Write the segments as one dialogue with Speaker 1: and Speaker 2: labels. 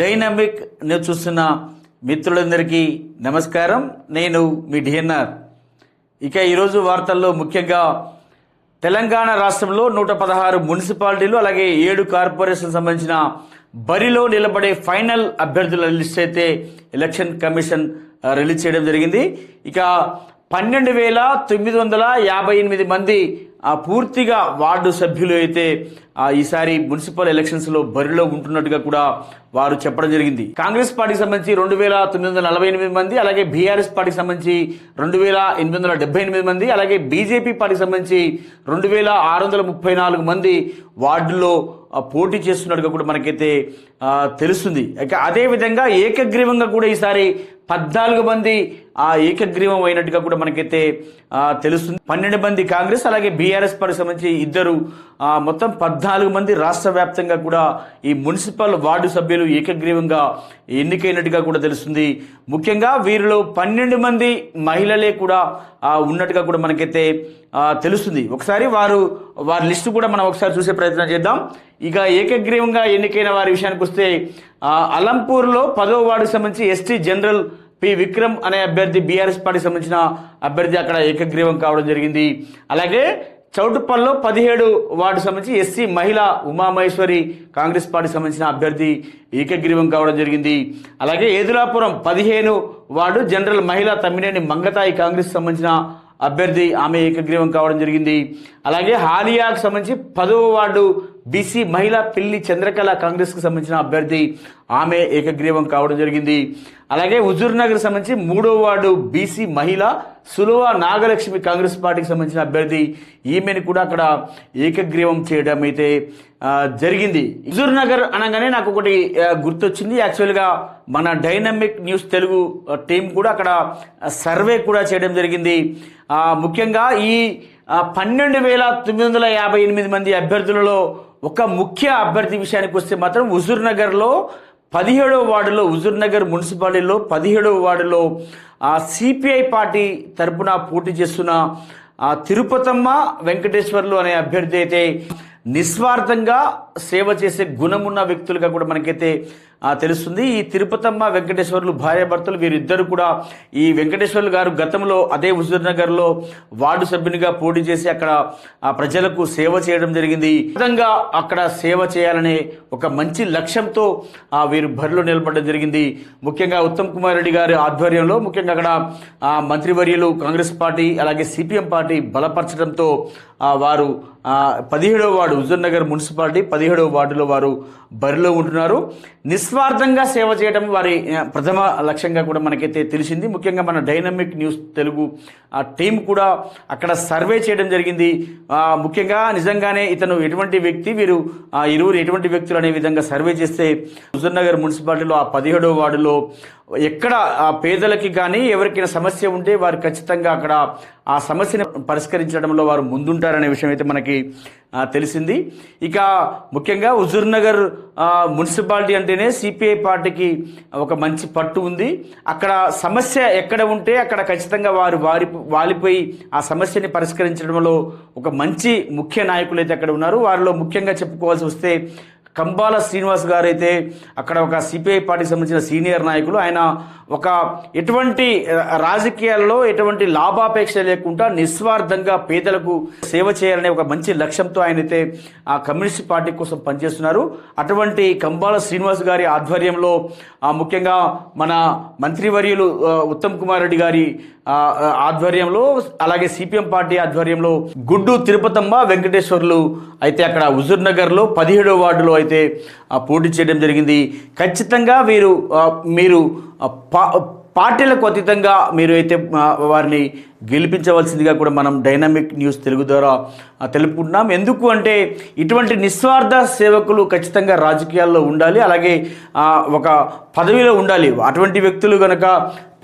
Speaker 1: Dynamic నేను చూస్తున్న మిత్రులందరికీ నమస్కారం. నేను మీ డిఎన్ఆర్. ఇక ఈరోజు వార్తల్లో ముఖ్యంగా తెలంగాణ రాష్ట్రంలో నూట పదహారు మున్సిపాలిటీలు అలాగే ఏడు కార్పొరేషన్ సంబంధించిన బరిలో నిలబడే ఫైనల్ అభ్యర్థుల లిస్ట్ అయితే ఎలక్షన్ కమిషన్ రిలీజ్ చేయడం జరిగింది. ఇక పన్నెండు వేల తొమ్మిది వందల యాభై ఎనిమిది మంది ఆ, పూర్తిగా వార్డు సభ్యులు అయితే ఈసారి మున్సిపల్ ఎలక్షన్స్లో బరిలో ఉంటున్నట్టుగా కూడా వారు చెప్పడం జరిగింది. కాంగ్రెస్ పార్టీకి సంబంధించి రెండు వేల తొమ్మిది వందల నలభై ఎనిమిది మంది అలాగే బీఆర్ఎస్ పార్టీకి సంబంధించి రెండు వేల ఎనిమిది వందల డెబ్బై ఎనిమిది మంది అలాగే బీజేపీ పార్టీకి సంబంధించి రెండు వేల ఆరు వందల ముప్పై నాలుగు మంది వార్డులో పోటీ చేస్తున్నట్టుగా కూడా మనకైతే తెలుస్తుంది. ఇక అదేవిధంగా ఏకగ్రీవంగా కూడా ఈసారి పద్నాలుగు మంది ఆ ఏకగ్రీవం అయినట్టుగా కూడా మనకైతే తెలుస్తుంది. పన్నెండు మంది కాంగ్రెస్ అలాగే బీఆర్ఎస్ పార్టీకి సంబంధించి ఇద్దరు మొత్తం పద్నాలుగు మంది రాష్ట్ర వ్యాప్తంగా కూడా ఈ మున్సిపల్ వార్డు సభ్యులు ఏకగ్రీవంగా ఎన్నికైనట్టుగా కూడా తెలుస్తుంది. ముఖ్యంగా వీరిలో పన్నెండు మంది మహిళలే కూడా ఉన్నట్టుగా కూడా మనకైతే తెలుస్తుంది. ఒకసారి వారు వారి లిస్టు కూడా మనం ఒకసారి చూసే ప్రయత్నం చేద్దాం. ఇక ఏకగ్రీవంగా ఎన్నికైన వారి విషయానికి వస్తే అలంపూర్లో పదో వార్డుకు సంబంధించి ఎస్టీ జనరల్ పి. విక్రమ్ అనే అభ్యర్థి బీఆర్ఎస్ పార్టీకి సంబంధించిన అభ్యర్థి అక్కడ ఏకగ్రీవం కావడం జరిగింది. అలాగే చౌటుప్పల్లో పదిహేడు వార్డు సంబంధించి ఎస్సీ మహిళ ఉమామహేశ్వరి కాంగ్రెస్ పార్టీకి సంబంధించిన అభ్యర్థి ఏకగ్రీవం కావడం జరిగింది. అలాగే ఏదులాపురం పదిహేను వార్డు జనరల్ మహిళ తమ్మినేని మంగతాయి కాంగ్రెస్ సంబంధించిన అభ్యర్థి ఆమె ఏకగ్రీవం కావడం జరిగింది. అలాగే హాలియాకు సంబంధించి పదవ వార్డు బీసీ మహిళ పిల్లి చంద్రకళ కాంగ్రెస్కు సంబంధించిన అభ్యర్థి ఆమె ఏకగ్రీవం కావడం జరిగింది. అలాగే హుజూర్ నగర్ సంబంధించి మూడో వార్డు బీసీ మహిళ సులువ నాగలక్ష్మి కాంగ్రెస్ పార్టీకి సంబంధించిన అభ్యర్థి ఈమెను కూడా అక్కడ ఏకగ్రీవం చేయడం అయితే జరిగింది. హుజూర్ నగర్ అనగానే నాకు ఒకటి గుర్తొచ్చింది. యాక్చువల్గా మన డైనమిక్ న్యూస్ తెలుగు టీం కూడా అక్కడ సర్వే కూడా చేయడం జరిగింది. ముఖ్యంగా ఈ పన్నెండు వేల తొమ్మిది వందల యాభై ఎనిమిది మంది అభ్యర్థులలో ఒక ముఖ్య అభ్యర్థి విషయానికి వస్తే మాత్రం హుజూర్నగర్లో పదిహేడవ వార్డులో హుజూర్నగర్ మున్సిపాలిటీలో పదిహేడవ వార్డులో ఆ సిపిఐ పార్టీ తరపున పోటీ చేస్తున్న ఆ తిరుపతమ్మ వెంకటేశ్వర్లు అనే అభ్యర్థి అయితే నిస్వార్థంగా సేవ చేసే గుణమున్న వ్యక్తులుగా కూడా మనకైతే తెలుస్తుంది. ఈ తిరుపతమ్మ వెంకటేశ్వర్లు భార్యాభర్తలు వీరిద్దరు కూడా ఈ వెంకటేశ్వర్లు గారు గతంలో అదే హుజూర్ నగర్లో వార్డు సభ్యునిగా పోటీ చేసి అక్కడ ఆ ప్రజలకు సేవ చేయడం జరిగింది. విధంగా అక్కడ సేవ చేయాలనే ఒక మంచి లక్ష్యంతో ఆ వీరు బరిలో నిలబడడం జరిగింది. ముఖ్యంగా ఉత్తమ్ కుమార్ రెడ్డి గారి ఆధ్వర్యంలో ముఖ్యంగా అక్కడ మంత్రివర్యులు కాంగ్రెస్ పార్టీ అలాగే సిపిఎం పార్టీ బలపరచడంతో వారు పదిహేడవ వార్డు హుజూర్ నగర్ మున్సిపాలిటీ పదిహేడవ వార్డులో వారు బరిలో ఉంటున్నారు. నిస్వార్థంగా సేవ చేయడం వారి ప్రథమ లక్ష్యంగా కూడా మనకైతే తెలిసింది. ముఖ్యంగా మన డైనమిక్ న్యూస్ తెలుగు ఆ టీం కూడా అక్కడ సర్వే చేయడం జరిగింది. ముఖ్యంగా నిజంగానే ఇతను ఎటువంటి వ్యక్తి వీరు ఆ, ఇరువురు ఎటువంటి వ్యక్తులు అనే విధంగా సర్వే చేస్తే హుజూర్నగర్ మున్సిపాలిటీలో ఆ పదిహేడవ వార్డులో ఎక్కడ ఆ పేదలకి కానీ ఎవరికైనా సమస్య ఉంటే వారు ఖచ్చితంగా అక్కడ ఆ సమస్యను పరిష్కరించడంలో వారు ముందుంటారనే విషయం అయితే మనకి తెలిసింది. ఇక ముఖ్యంగా హుజూర్ నగర్ మున్సిపాలిటీ అంటేనే సిపిఐ పార్టీకి ఒక మంచి పట్టు ఉంది. అక్కడ సమస్య ఎక్కడ ఉంటే అక్కడ ఖచ్చితంగా వారు వారి వాలిపోయి ఆ సమస్యని పరిష్కరించడంలో ఒక మంచి ముఖ్య నాయకులు అయితే అక్కడ ఉన్నారు. వారిలో ముఖ్యంగా చెప్పుకోవాల్సి వస్తే కంబాల శ్రీనివాస్ గారు అయితే అక్కడ ఒక సిపిఐ పార్టీకి సంబంధించిన సీనియర్ నాయకులు. ఆయన ఒక ఎటువంటి రాజకీయాల్లో ఎటువంటి లాభాపేక్ష లేకుండా నిస్వార్థంగా పేదలకు సేవ చేయాలనే ఒక మంచి లక్ష్యంతో ఆయన అయితే ఆ కమ్యూనిస్ట్ పార్టీ కోసం పనిచేస్తున్నారు. అటువంటి కంబాల శ్రీనివాస్ గారి ఆధ్వర్యంలో ముఖ్యంగా మన మంత్రివర్యులు ఉత్తమ్ కుమార్ రెడ్డి గారి ఆధ్వర్యంలో అలాగే సిపిఎం పార్టీ ఆధ్వర్యంలో గుడ్డు తిరుపతమ్మ వెంకటేశ్వర్లు అయితే అక్కడ హుజూర్ నగర్లో పదిహేడో వార్డులో అయితే పోటీ చేయడం జరిగింది. ఖచ్చితంగా వీరు మీరు పా పార్టీలకు అతీతంగా మీరు అయితే వారిని గెలిపించవలసిందిగా కూడా మనం డైనమిక్ న్యూస్ తెలుగు ద్వారా తెలుపుకుంటున్నాం. ఎందుకు అంటే ఇటువంటి నిస్వార్థ సేవకులు ఖచ్చితంగా రాజకీయాల్లో ఉండాలి. అలాగే ఒక పదవిలో ఉండాలి. అటువంటి వ్యక్తులు కనుక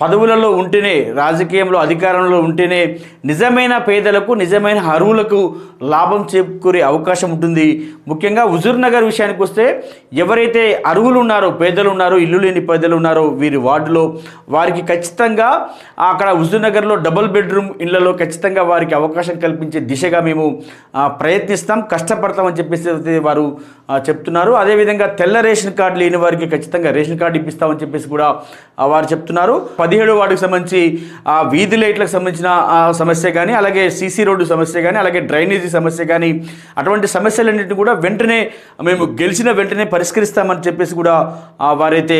Speaker 1: పదవులలో ఉంటేనే రాజకీయంలో అధికారంలో ఉంటేనే నిజమైన పేదలకు నిజమైన అరువులకు లాభం చేకూరే అవకాశం ఉంటుంది. ముఖ్యంగా హుజూర్నగర్ విషయానికి వస్తే ఎవరైతే అరువులు ఉన్నారో పేదలు ఉన్నారో ఇల్లు లేని పేదలు ఉన్నారో వీరి వార్డులో వారికి ఖచ్చితంగా అక్కడ హుజూర్నగర్లో నగర్లో డబుల్ బెడ్రూమ్ ఇళ్ళలో ఖచ్చితంగా వారికి అవకాశం కల్పించే దిశగా మేము ప్రయత్నిస్తాం కష్టపడతామని చెప్పేసి వారు చెప్తున్నారు. అదేవిధంగా తెల్ల రేషన్ కార్డు లేని వారికి ఖచ్చితంగా రేషన్ కార్డు ఇప్పిస్తామని చెప్పేసి కూడా వారు చెప్తున్నారు. పదిహేడు వార్డుకు సంబంధించి వీధి లైట్లకు సంబంధించిన ఆ, సమస్య కానీ అలాగే సీసీ రోడ్డు సమస్య కానీ అలాగే డ్రైనేజీ సమస్య కానీ అటువంటి సమస్యలన్నింటినీ కూడా వెంటనే మేము గెలిచిన వెంటనే పరిష్కరిస్తామని చెప్పేసి కూడా వారైతే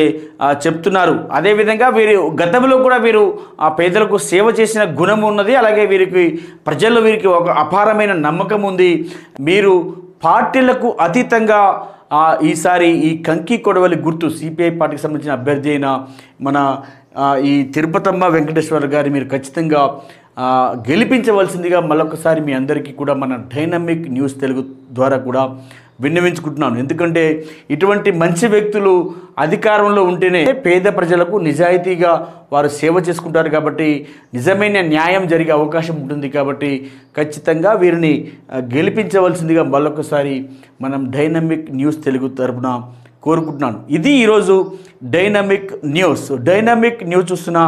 Speaker 1: చెప్తున్నారు. అదేవిధంగా వీరు గతంలో కూడా వీరు ఆ పేదలకు సేవ చేసిన గుణం ఉన్నది అలాగే వీరికి ప్రజల్లో వీరికి ఒక అపారమైన నమ్మకం ఉంది. మీరు పార్టీలకు అతీతంగా ఈసారి ఈ కంకి కొడవలి గుర్తు సిపిఐ పార్టీకి సంబంధించిన అభ్యర్థి అయిన మన ఈ తిరుపతమ్మ వెంకటేశ్వర గారి మీరు ఖచ్చితంగా గెలిపించవలసిందిగా మరొకసారి మీ అందరికీ కూడా మన డైనమిక్ న్యూస్ తెలుగు ద్వారా కూడా విన్నవించుకుంటున్నాను. ఎందుకంటే ఇటువంటి మంచి వ్యక్తులు అధికారంలో ఉంటేనే పేద ప్రజలకు నిజాయితీగా వారు సేవ చేసుకుంటారు కాబట్టి నిజమైన న్యాయం జరిగే అవకాశం ఉంటుంది కాబట్టి ఖచ్చితంగా వీరిని గెలిపించవలసిందిగా మరొకసారి మనం డైనమిక్ న్యూస్ తెలుగు తరపున కోరుకుంటున్నాను. ఇది ఈరోజు డైనమిక్ న్యూస్ డైనమిక్ న్యూస్ చూస్తున్న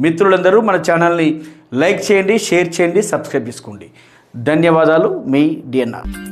Speaker 1: మిత్రులందరూ మన ఛానల్ని లైక్ చేయండి షేర్ చేయండి సబ్స్క్రైబ్ చేసుకోండి. ధన్యవాదాలు మీ డిఎన్ఆర్.